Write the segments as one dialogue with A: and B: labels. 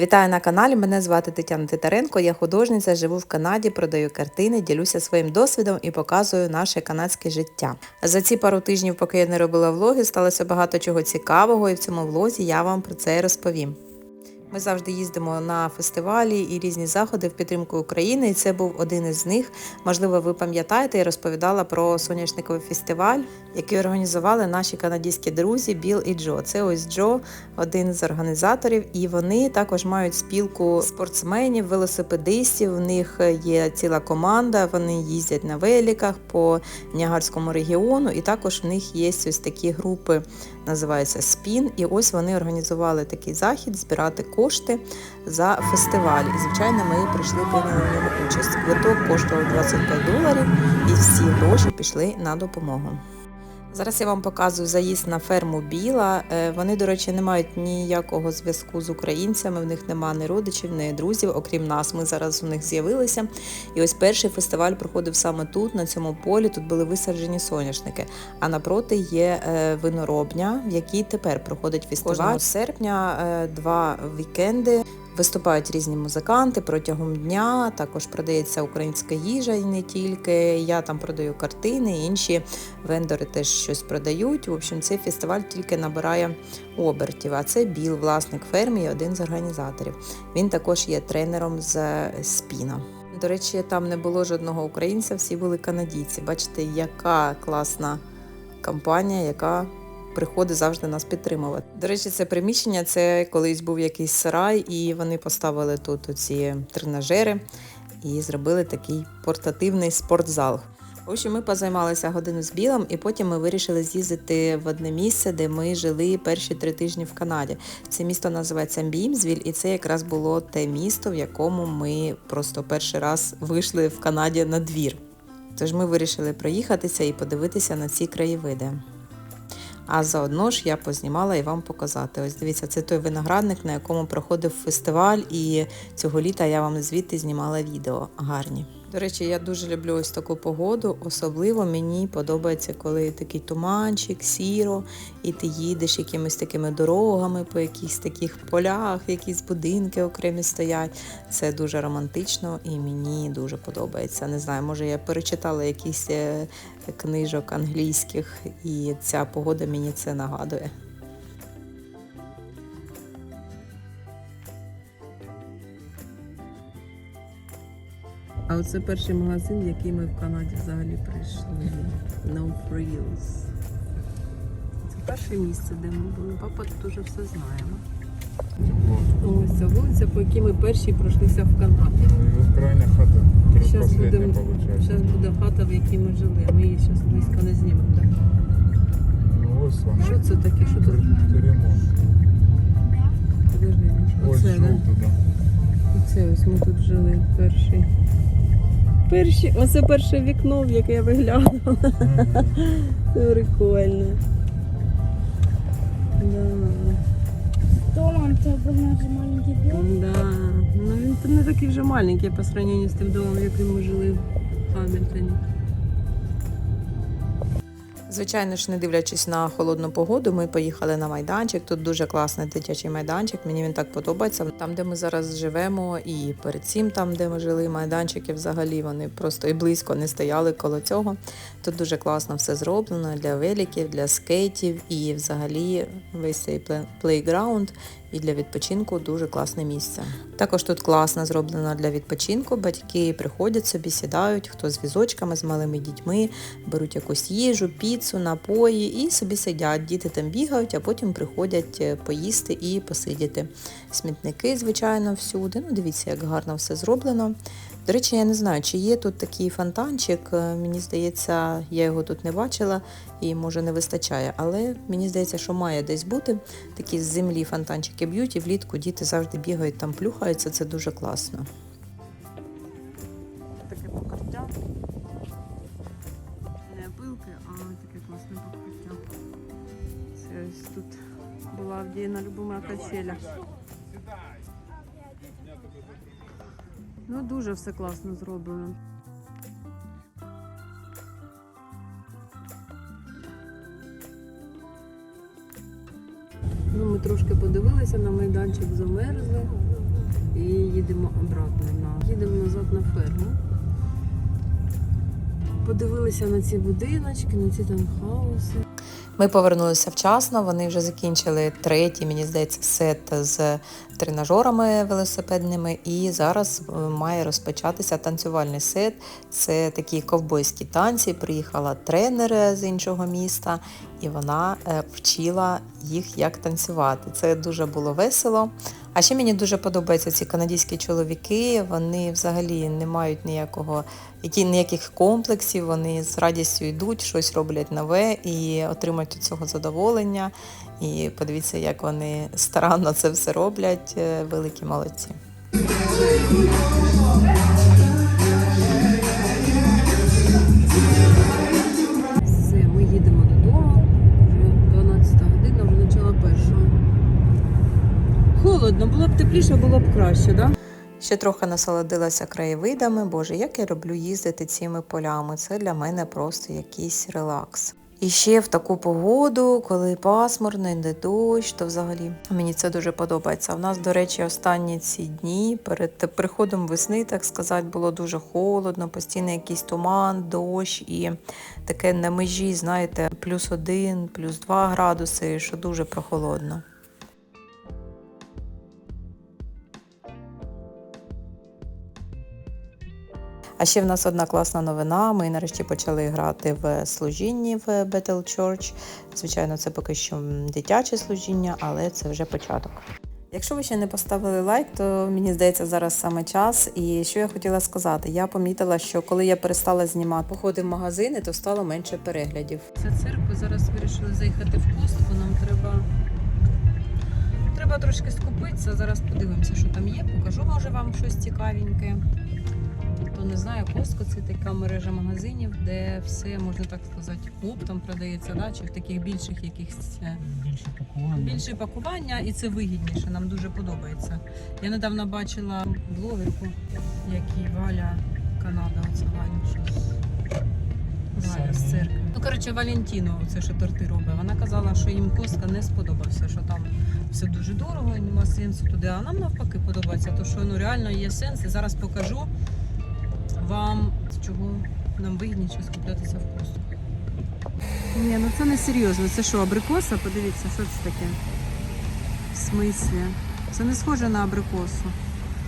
A: Вітаю на каналі. Мене звати Тетяна Титаренко. Я художниця, живу в Канаді, продаю картини, ділюся своїм досвідом і показую наше канадське життя. За ці пару тижнів, поки я не робила влоги, сталося багато чого цікавого, і в цьому влозі я вам про це розповім. Ми завжди їздимо на фестивалі і різні заходи в підтримку України, і це був один із них. Можливо, ви пам'ятаєте, я розповідала про соняшниковий фестиваль, який організували наші канадські друзі Біл і Джо. Це ось Джо, один з організаторів, і вони також мають спілку спортсменів, велосипедистів. У них є ціла команда. Вони їздять на великах по Ніагарському регіону, і також в них є ось такі групи, називаються СПІН. І ось вони організували такий захід збирати кошти за фестиваль. І звичайно, ми прийшли прийняли в ньому участь. Квиток коштував 25 доларів, і всі гроші пішли на допомогу. Зараз я вам показую заїзд на ферму Біла. Е, Вони, до речі, не мають ніякого зв'язку з українцями, в них немає ні родичів, ні друзів, окрім нас. Ми зараз у них з'явилися. І ось перший фестиваль проходив саме тут, на цьому полі. Тут були висаджені соняшники. А напроти є е, виноробня, в якій тепер проходить фестиваль. Кожного серпня е, два вікенди. Виступають різні музиканти протягом дня. Також продається українська їжа і не тільки. Я там продаю картини, інші вендори теж щось продають. В общем, цей фестиваль тільки набирає обертів. А це Біл, власник ферми і один з організаторів. Він також є тренером з спіна. До речі, там не було жодного українця, всі були канадійці. Бачите, яка класна компанія, яка приходить завжди нас підтримувати. До речі, це приміщення це колись був якийсь сарай, і вони поставили тут ці тренажери і зробили такий портативний спортзал. В общем, ми позаймалися годину з білом, і потім ми вирішили з'їздити в одне місце, де ми жили перші три тижні в Канаді. Це місто називається Бімзвіль, і це якраз було те місто, в якому ми просто перший раз вийшли в Канаді на двір. Тож ми вирішили проїхатися і подивитися на ці краєвиди. А заодно ж я познімала і вам показати. Ось дивіться, це той виноградник, на якому проходив фестиваль, і цього літа я вам звідти знімала відео гарні. До речі, я дуже люблю ось таку погоду. Особливо мені подобається, коли такий туманчик, сіро, і ти їдеш якимись такими дорогами по якихось таких полях, якісь будинки окремі стоять. Це дуже романтично і мені дуже подобається. Не знаю, може я перечитала якісь е, книжок англійських, і ця погода мені це нагадує. А оце перший магазин, в який ми в Канаді взагалі прийшли. No Frills. Це перше місце, де ми були. Папа тут уже все знає. Ось ця вулиця, по якій ми перші пройшлися в Канаді.
B: Вот крайняя хата.
A: Зараз буде, зараз буде хата, в якій ми жили. Ми її зараз близько не знімемо. Так?
B: Ну, ось вона.
A: Що це таке? Що тут?
B: Ремонт.
A: Подожди,
B: Ось
A: оце, да. Оце ось ми тут жили перший. Перші, оце перше вікно, в яке я виглянула. Це прикольно. Да.
C: Домом це був наш маленький дом.
A: Да. Ну він не такий вже маленький по сравненню з тим домом, в який ми жили в Хамільтоні. Звичайно ж, не дивлячись на холодну погоду, ми поїхали на майданчик. Тут дуже класний дитячий майданчик. Мені він так подобається. Там, де ми зараз живемо, і перед цим, там, де ми жили, майданчики взагалі вони просто і близько не стояли коло цього. Тут дуже класно все зроблено для великів, для скейтів і взагалі весь цей плейграунд і для відпочинку дуже класне місце. Також тут класно зроблено для відпочинку. Батьки приходять собі, сідають, хто з візочками, з малими дітьми, беруть якусь їжу, піцу, напої і собі сидять. Діти там бігають, а потім приходять е, поїсти і посидіти. Смітники, звичайно, всюди. Ну, дивіться, як гарно все зроблено. До речі, я не знаю, чи є тут такий фонтанчик. Е, Мені здається, я його тут не бачила і може не вистачає. Але мені здається, що має десь бути. Такі з землі фонтанчики б'ють, і влітку діти завжди бігають там, плюхаються. Це дуже класно. Таке покриття. Не пилки, а таке класне покриття. Це ось тут була вдіяна любима качеля. Ну, дуже все класно зроблено. Ну, ми трошки подивилися на майданчик, замерзли.
D: і їдемо обратно. На... Їдемо назад на ферму. Подивилися на ці будиночки, на ці таунхауси.
A: Ми повернулися вчасно. Вони вже закінчили третій, мені здається, сет з тренажерами велосипедними. І зараз е, має розпочатися танцювальний сет. Це такі ковбойські танці. Приїхала тренер з іншого міста, і вона е, вчила їх, як танцювати. Це дуже було весело. А ще мені дуже подобаються ці канадські чоловіки. Вони взагалі не мають ніякого які ніяких комплексів, вони з радістю йдуть, щось роблять нове і отримують від цього задоволення. І подивіться, як вони старанно це все роблять. Е, Великі молодці.
D: Холодно, було б тепліше, було б краще? Да?
A: Ще трохи насолодилася краєвидами. Боже, як я люблю їздити цими полями. Це для мене просто якийсь релакс. І ще в таку погоду, коли пасмурно, йде дощ, то взагалі мені це дуже подобається. У нас, до речі, останні ці дні перед приходом весни, так сказати, було дуже холодно, постійно якийсь туман, дощ і таке на межі, знаєте, плюс один, плюс два градуси, що дуже прохолодно. А ще в нас одна класна новина. Ми нарешті почали грати в служінні в Bethel Church. Звичайно, це поки що дитяче служіння, але це вже початок. Якщо ви ще не поставили лайк, то мені здається зараз саме час. І що я хотіла сказати, я помітила, що коли я перестала знімати походи в магазини, то стало менше переглядів.
D: Це церква. Зараз вирішили заїхати в Костку. Нам треба. Треба трошки скупитися. Зараз подивимося, що там є. Покажу, може, вам щось цікавеньке. Хто не знає, Костко це така мережа магазинів, де все, можна так сказати, оптом продається, да? чи в таких більших якихось е,
B: Більше пакування.
D: більше пакування, і це вигідніше. Нам дуже подобається. Я недавно бачила блогерку, як і Валя Канада, оце Валя щось. Валя з церкви. Ну, коротше, Валентіно, це що торти робить. Вона казала, що їм Костка не сподобався, що там все дуже дорого, і нема сенсу туди. А нам навпаки подобається, тому що ну реально є сенс. І зараз покажу вам, з чого нам вигідніше скуплятися в Костку. Ні, ну це не серйозно. Це що, абрикоса? Подивіться, що це таке. В смислі? Це не схоже на абрикосу.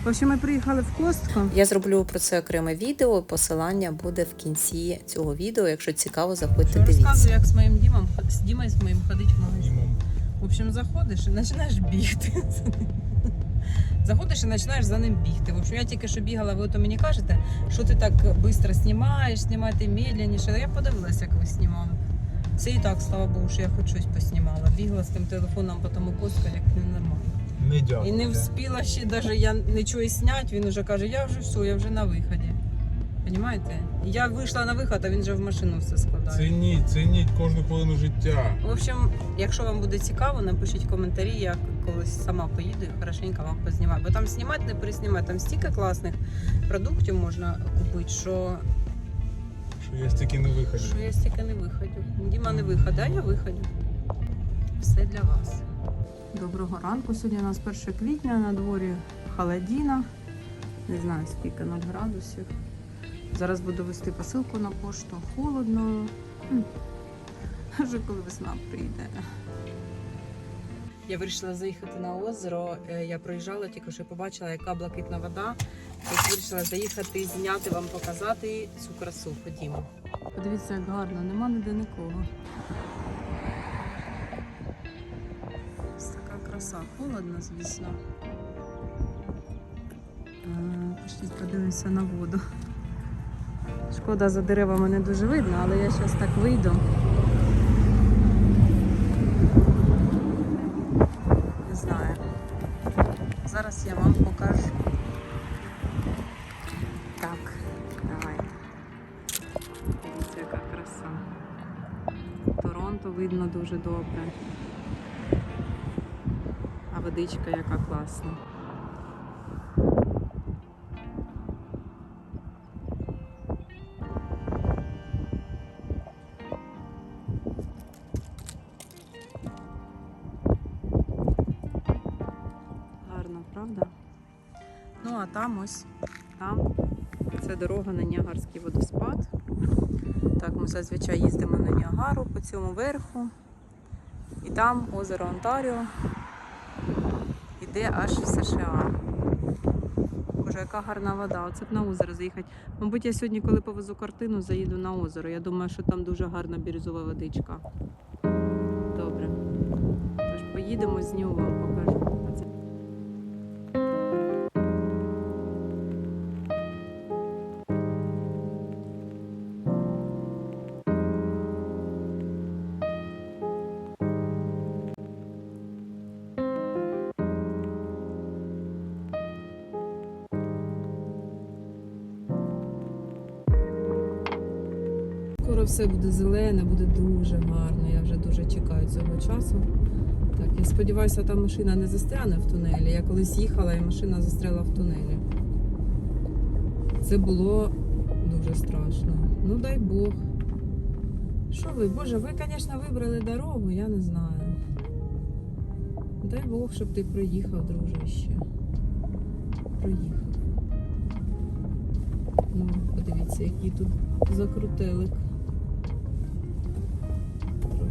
D: В общем, ми приїхали в Костку.
A: Я зроблю про це окреме відео. Посилання буде в кінці цього відео. Якщо цікаво, заходьте дивіться.
D: розказую, як з моїм Дімом, з Дімою з моїм ходить в магазин. В общем, заходиш і починаєш бігти. Заходиш і починаєш за ним бігти. В общем, я тільки що бігала, ви то мені кажете, що ти так швидко знімаєш, знімати медленніше. Я подивилася, як ви знімали. Це і так, слава Богу, що я хоч щось поснімала. Бігла з тим телефоном по тому костка, як ненормально.
B: Не дякую.
D: І не встигла ще навіть я нічого зняти, він вже каже, я вже все, я вже на виході. Понімаєте? Я вийшла на виход, а він вже в машину все складає.
B: Цініть, цініть кожну хвилину життя.
D: В общем, якщо вам буде цікаво, напишіть коментарі, я колись сама поїду і хорошенько вам познімаю. Бо там знімати не переснімати, там стільки класних продуктів можна купити, що,
B: Що я стільки не виходжу.
D: що я стільки не виходю. Діма не виходить, а я виходю. Все для вас. Доброго ранку. Сьогодні у нас 1 квітня, на дворі холодіна. Не знаю скільки 0 градусів. Зараз буду вести посилку на пошту. Холодно. Вже коли весна прийде. Я вирішила заїхати на озеро. Е, Я проїжджала, тільки що побачила, яка блакитна вода. Ось вирішила заїхати, зняти вам, показати цю красу. Ходімо. Подивіться, як гарно, нема ніде нікого. Ось така краса. Холодно, звісно. А, Пішліть подивимося на воду. Шкода, за деревами не дуже видно, але я зараз так вийду. Зараз я вам покажу. Так, давайте. Дивіться, яка краса. Торонто видно дуже добре. А водичка яка класна. Там ось там це дорога на Ніагарський водоспад. Так, ми зазвичай їздимо на Ніагару по цьому верху. І там озеро Онтаріо іде аж в США. Боже, яка гарна вода. Оце б на озеро заїхати. Мабуть, я сьогодні, коли повезу картину, заїду на озеро. Я думаю, що там дуже гарна бірюзова водичка. Добре. Тож поїдемо з нього все буде зелене, буде дуже гарно. Я вже дуже чекаю цього часу. Так, я сподіваюся, та машина не застряне в тунелі. Я колись їхала і машина застряла в тунелі. Це було дуже страшно. Ну дай Бог. Що ви, Боже, ви, звісно, вибрали дорогу, я не знаю. Дай Бог, щоб ти проїхав, дружище. Проїхав. Ну, подивіться, який тут закрутелик.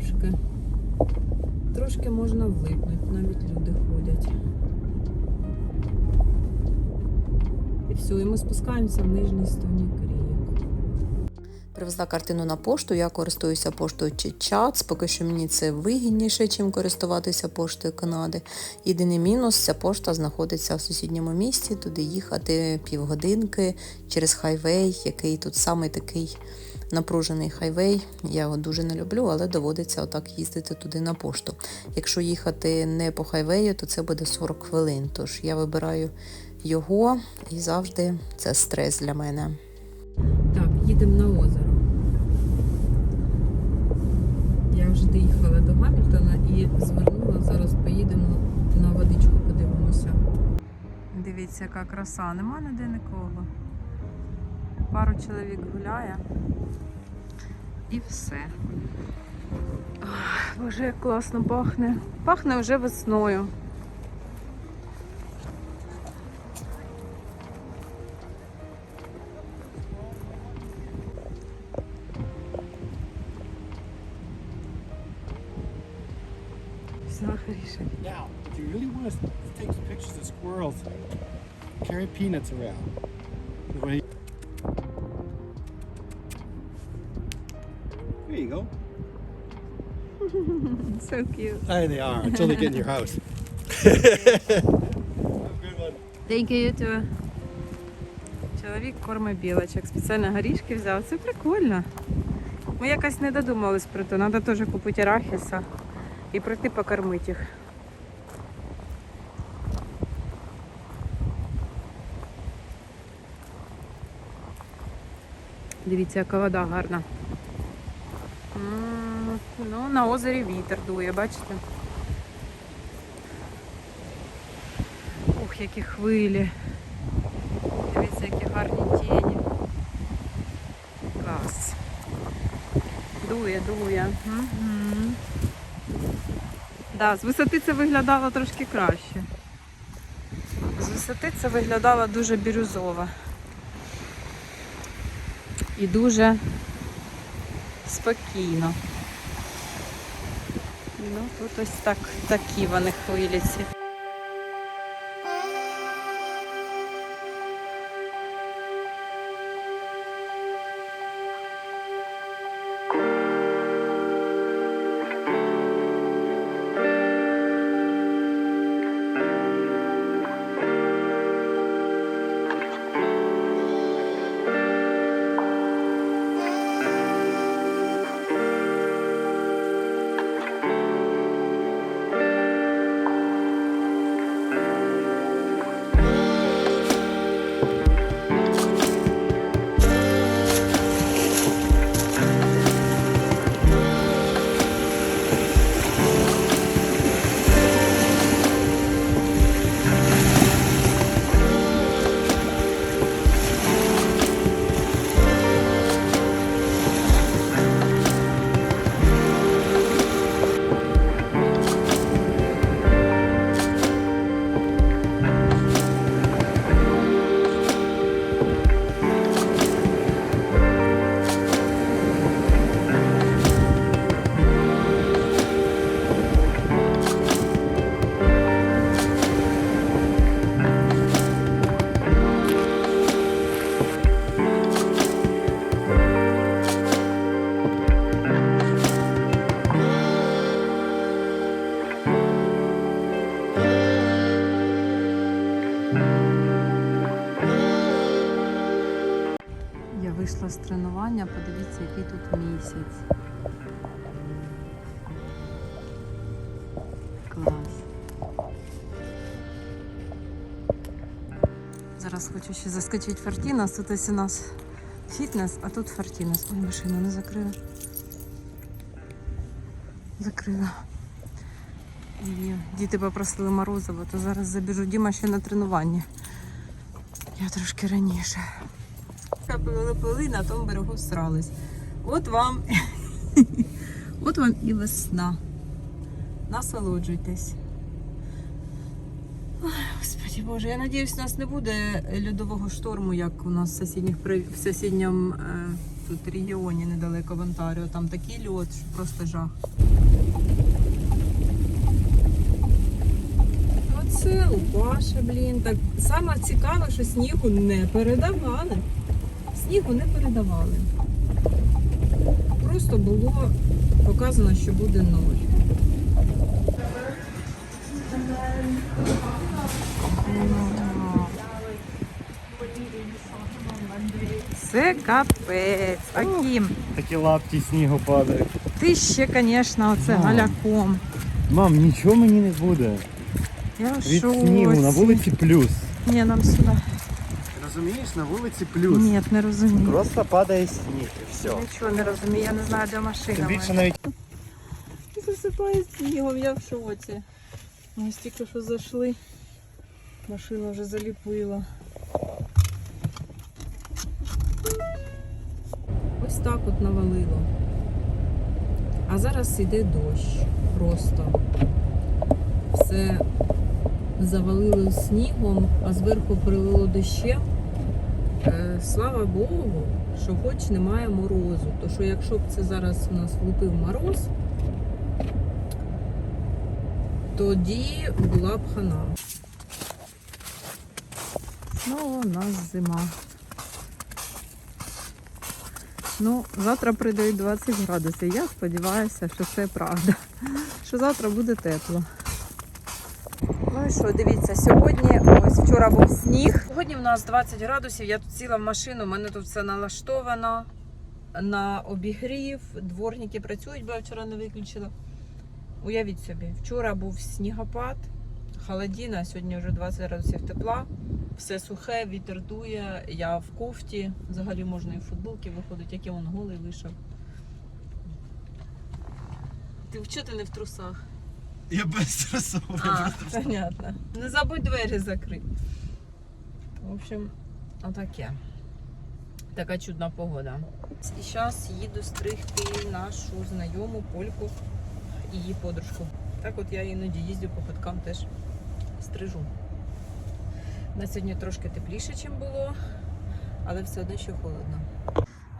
D: Трошки. Трошки можна влипнути, навіть люди ходять. І все, і ми спускаємося в нижній стоні Кріїк.
A: Привезла картину на пошту. Я користуюся поштою Чатс. Поки що мені це вигідніше, чим користуватися поштою Канади. Єдиний мінус ця пошта знаходиться в сусідньому місті. Туди їхати півгодинки через хайвей, який тут саме такий напружений хайвей. Я його дуже не люблю, але доводиться отак їздити туди на пошту. Якщо їхати не по хайвею, то це буде 40 хвилин. Тож я вибираю його і завжди це стрес для мене.
D: Так, їдемо на озеро. Я вже доїхала до Гамільтона і звернула. Зараз поїдемо на водичку, подивимося. Дивіться, яка краса, нема ніде нікого. Пару чоловік гуляє. І все. Ах, Боже, як класно пахне. Пахне вже весною.
E: Now, if you really want to take pictures of squirrels, carry peanuts around.
D: So cute.
E: There they are until they get in your house.
D: Thank you, you too. Чоловік кормить білочок. Спеціально горішки взяв. Це прикольно. Ми якось не додумались про те. Треба теж купити арахіса і прийти покормити їх. Дивіться, яка вода гарна. Ну, на озері вітер дує, бачите? Ох, які хвилі. Дивіться, які гарні тіні. Клас. Дує, дує. Угу. Да, з висоти це виглядало трошки краще. З висоти це виглядало дуже бірюзово. І дуже спокійно. Ну, тут ось так, такі вони хвилі ці. Місяць. Клас. Зараз хочу ще заскочити Фортінас. Тут ось у нас фітнес, а тут Фортінас. Ой, машину не закрила. Закрила. І діти попросили морозиво, то зараз забіжу. Діма ще на тренування. Я трошки раніше. Пили, пили, на тому берегу всрались. От вам. От вам і весна. Насолоджуйтесь. Ой, Господи Боже, я надіюсь, у нас не буде льодового шторму, як у нас в, сусідніх, в сусідньому е, тут регіоні недалеко в Онтаріо. Там такий льод, що просто жах. Оце Лупаша, блін. Так саме цікаве, що снігу не передавали. Снігу не передавали. Просто було показано, що буде ноль. Це капець. Аким,
E: Такі лапті снігу падають.
D: ти ще, звісно, оце
E: Мам.
D: галяком.
E: Мам, нічого мені не буде.
D: Я в
E: Від снігу на вулиці плюс.
D: Ні, нам сюди.
E: Розумієш, на вулиці плюс.
D: Ні, не розумію.
E: Просто падає сніг і все.
D: Нічого не розумію, я не знаю, де машина.
E: Тим більше навіть
D: Засипає снігом, я в шоці. Ми тільки що зайшли. Машина вже заліпила. Ось так от навалило. А зараз іде дощ. Просто. Все завалило снігом, а зверху прилило дощем. Е, слава Богу, що хоч немає морозу. То що якщо б це зараз у нас влупив мороз, тоді була б хана. Знову у нас зима. Ну, завтра придають 20 градусів. Я сподіваюся, що це правда. Що завтра буде тепло. І що, дивіться, сьогодні, ось вчора був сніг. Сьогодні в нас 20 градусів, я тут сіла в машину, у мене тут все налаштовано на обігрів, дворники працюють, бо я вчора не виключила. Уявіть собі, вчора був снігопад, холодіна, сьогодні вже 20 градусів тепла. Все сухе, вітер дує, я в кофті, взагалі можна і в футболці виходить, як вон голий вийшов. Ти чого ти не в трусах?
E: Я без трусов.
D: А, понятно. Не забудь двері закрити. В общем, отаке. Така чудна погода. І зараз їду стригти нашу знайому польку і її подружку. Так от я іноді їздю по куткам теж стрижу. На сьогодні трошки тепліше, ніж було, але все одно ще холодно.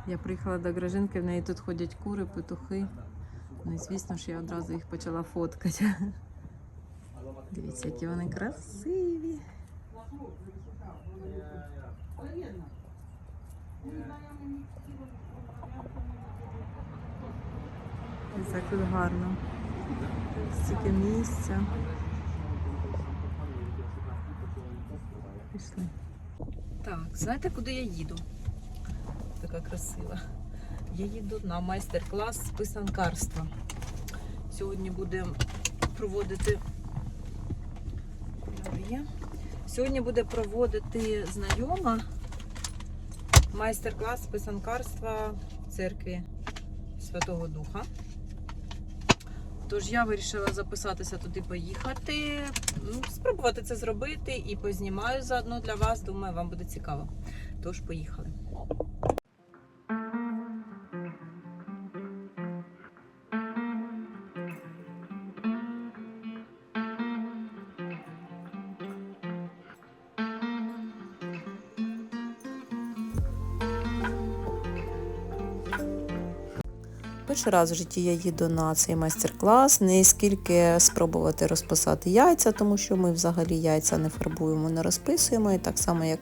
D: Я приїхала до Гражинки, в неї тут ходять кури, петухи. Ну і звісно ж я одразу їх почала фоткати. Дивіться, які вони красиві. Так тут гарно. Стільки місця. Пішли. Так, знаєте, куди я їду? Така красива. Я їду на майстер-клас з писанкарства. Сьогодні будемо проводити. Сьогодні буде проводити знайома майстер-клас писанкарства в церкві Святого Духа. Тож я вирішила записатися туди поїхати, ну, спробувати це зробити і познімаю заодно для вас. Думаю, вам буде цікаво. Тож поїхали.
A: Перший раз в житті я їду на цей майстер-клас, не скільки спробувати розписати яйця, тому що ми взагалі яйця не фарбуємо, не розписуємо, і так само як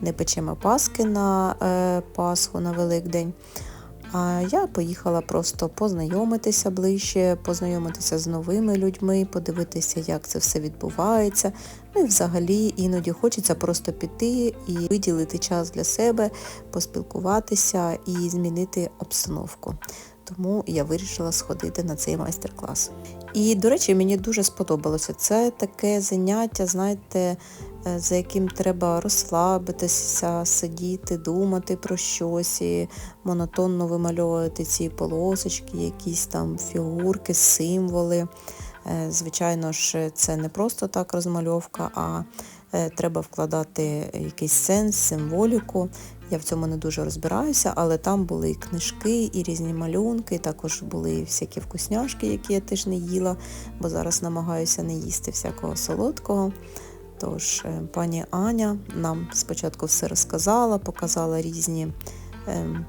A: не печемо паски на е, Пасху на Великдень. А я поїхала просто познайомитися ближче, познайомитися з новими людьми, подивитися, як це все відбувається. Ну і взагалі іноді хочеться просто піти і виділити час для себе, поспілкуватися і змінити обстановку. Тому я вирішила сходити на цей майстер-клас. І, до речі, мені дуже сподобалося. Це таке заняття, знаєте, е, за яким треба розслабитися, сидіти, думати про щось, і монотонно вимальовувати ці полосочки, якісь там фігурки, символи. Е, Звичайно ж, це не просто так розмальовка, а треба вкладати якийсь сенс, символіку. Я в цьому не дуже розбираюся, але там були і книжки, і різні малюнки, також були і всякі вкусняшки, які я теж не їла, бо зараз намагаюся не їсти всякого солодкого. Тож е, пані Аня нам спочатку все розказала, показала різні е,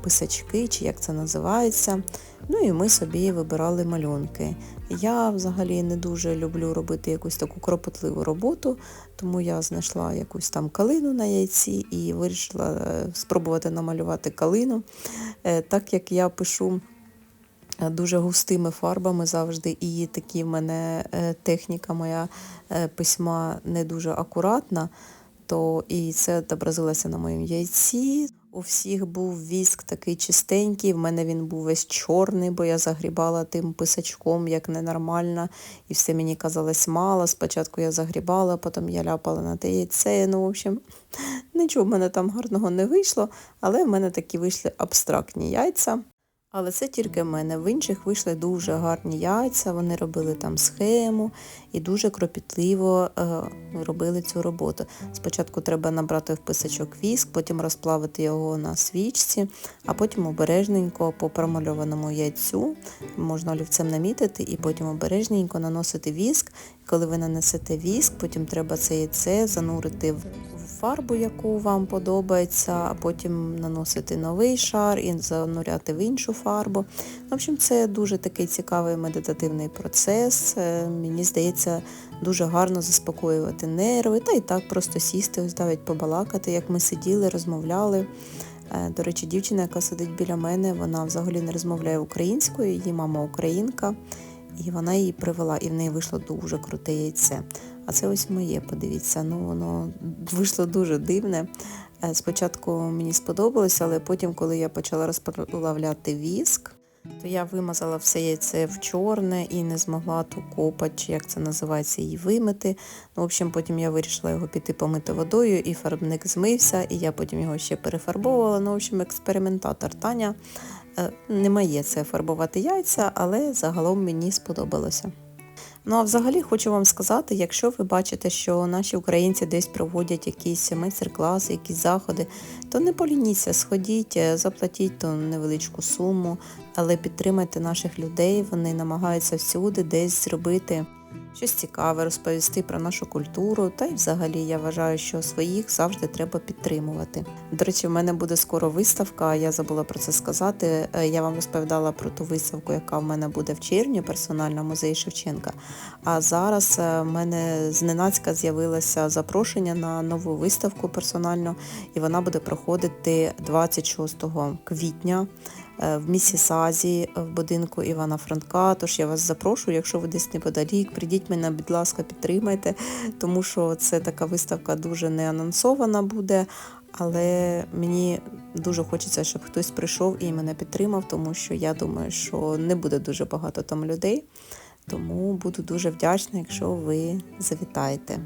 A: писачки, чи як це називається. Ну і ми собі вибирали малюнки. Я взагалі не дуже люблю робити якусь таку кропотливу роботу, тому я знайшла якусь там калину на яйці і вирішила е, спробувати намалювати калину. Е, Так як я пишу е, дуже густими фарбами завжди, і такі в мене техніка моя письма не дуже акуратна, то і це відобразилося на моєму яйці. У всіх був віск такий чистенький, в мене він був весь чорний, бо я загрібала тим писачком, як ненормальна, і все мені казалось мало. Спочатку я загрібала, потім я ляпала на те яйце. Ну, в общем, нічого в мене там гарного не вийшло, але в мене такі вийшли абстрактні яйця. Але це тільки в мене. В інших вийшли дуже гарні яйця, вони робили там схему і дуже кропітливо е, робили цю роботу. Спочатку треба набрати в писачок віск, потім розплавити його на свічці, а потім обережненько по промальованому яйцю можна олівцем намітити і потім обережненько наносити віск. Коли ви нанесете віск, потім треба це яйце занурити в фарбу, яку вам подобається, а потім наносити новий шар і зануряти в іншу фарбу. В общем, це дуже такий цікавий медитативний процес. Е, Мені здається, дуже гарно заспокоювати нерви, та й так просто сісти, ось навіть побалакати, як ми сиділи, розмовляли. Е, До речі, дівчина, яка сидить біля мене, вона взагалі не розмовляє українською, її мама українка, і вона її привела, і в неї вийшло дуже круте яйце. А це ось моє, подивіться, ну воно вийшло дуже дивне. Е, Спочатку мені сподобалося, але потім, коли я почала розплавляти віск, то я вимазала все яйце в чорне і не змогла ту копать, чи як це називається, її вимити. Ну, в общем, потім я вирішила його піти помити водою, і фарбник змився, і я потім його ще перефарбовувала. Ну, в общем, експериментатор Таня. Е, Не моє це фарбувати яйця, але загалом мені сподобалося. Ну а взагалі хочу вам сказати, якщо ви бачите, що наші українці десь проводять якісь майстер-класи, якісь заходи, то не полініться, сходіть, е, заплатіть ту невеличку суму, але підтримайте наших людей. Вони намагаються всюди десь зробити щось цікаве, розповісти про нашу культуру. Та й взагалі я вважаю, що своїх завжди треба підтримувати. До речі, в мене буде скоро виставка. Я забула про це сказати. Е, Я вам розповідала про ту виставку, яка в мене буде в червні, персонально в музеї Шевченка. А зараз е, в мене зненацька з'явилося запрошення на нову виставку персонально, і вона буде проходити 26 квітня в Місісазі в будинку Івана Франка. Тож я вас запрошую, якщо ви десь неподалік, прийдіть мене, будь ласка, підтримайте, тому що це така виставка дуже не анонсована буде. Але мені дуже хочеться, щоб хтось прийшов і мене підтримав, тому що я думаю, що не буде дуже багато там людей. Тому буду дуже вдячна, якщо ви завітаєте.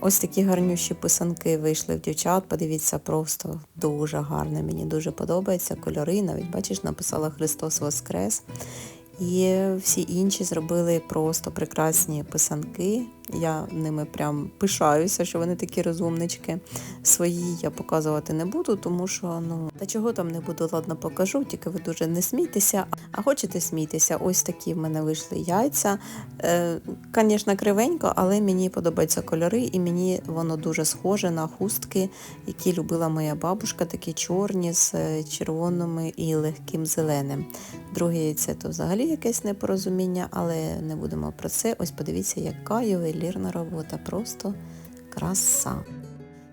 A: Ось такі гарнющі писанки вийшли в дівчат. Подивіться, просто дуже гарне. Мені дуже подобається. Кольори, навіть бачиш, написала Христос Воскрес. І всі інші зробили просто прекрасні писанки. Я ними прям пишаюся, що вони такі розумнички. Свої я показувати не буду, тому що ну та чого там не буду, ладно, покажу, тільки ви дуже не смійтеся. А хочете смійтеся, ось такі в мене вийшли яйця. Е, Звісно, кривенько, але мені подобаються кольори, і мені воно дуже схоже на хустки, які любила моя бабушка, такі чорні з е, червоними і легким зеленим. Друге яйце то взагалі якесь непорозуміння, але не будемо про це. Ось подивіться, яка ювелірна робота, просто краса.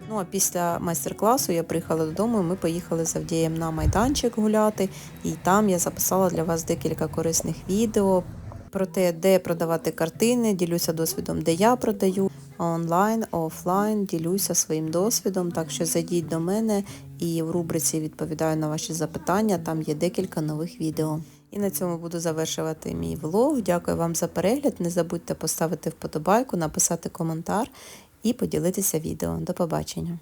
A: Ну а після майстер-класу я приїхала додому. і Ми поїхали з Авдієм на майданчик гуляти, і там я записала для вас декілька корисних відео про те, де продавати картини. Ділюся досвідом, де я продаю онлайн, офлайн. Ділюся своїм досвідом. Так що зайдіть до мене і в рубриці відповідаю на ваші запитання. Там є декілька нових відео. І на цьому буду завершувати мій влог. Дякую вам за перегляд. Не забудьте поставити вподобайку, написати коментар і поділитися відео. До побачення.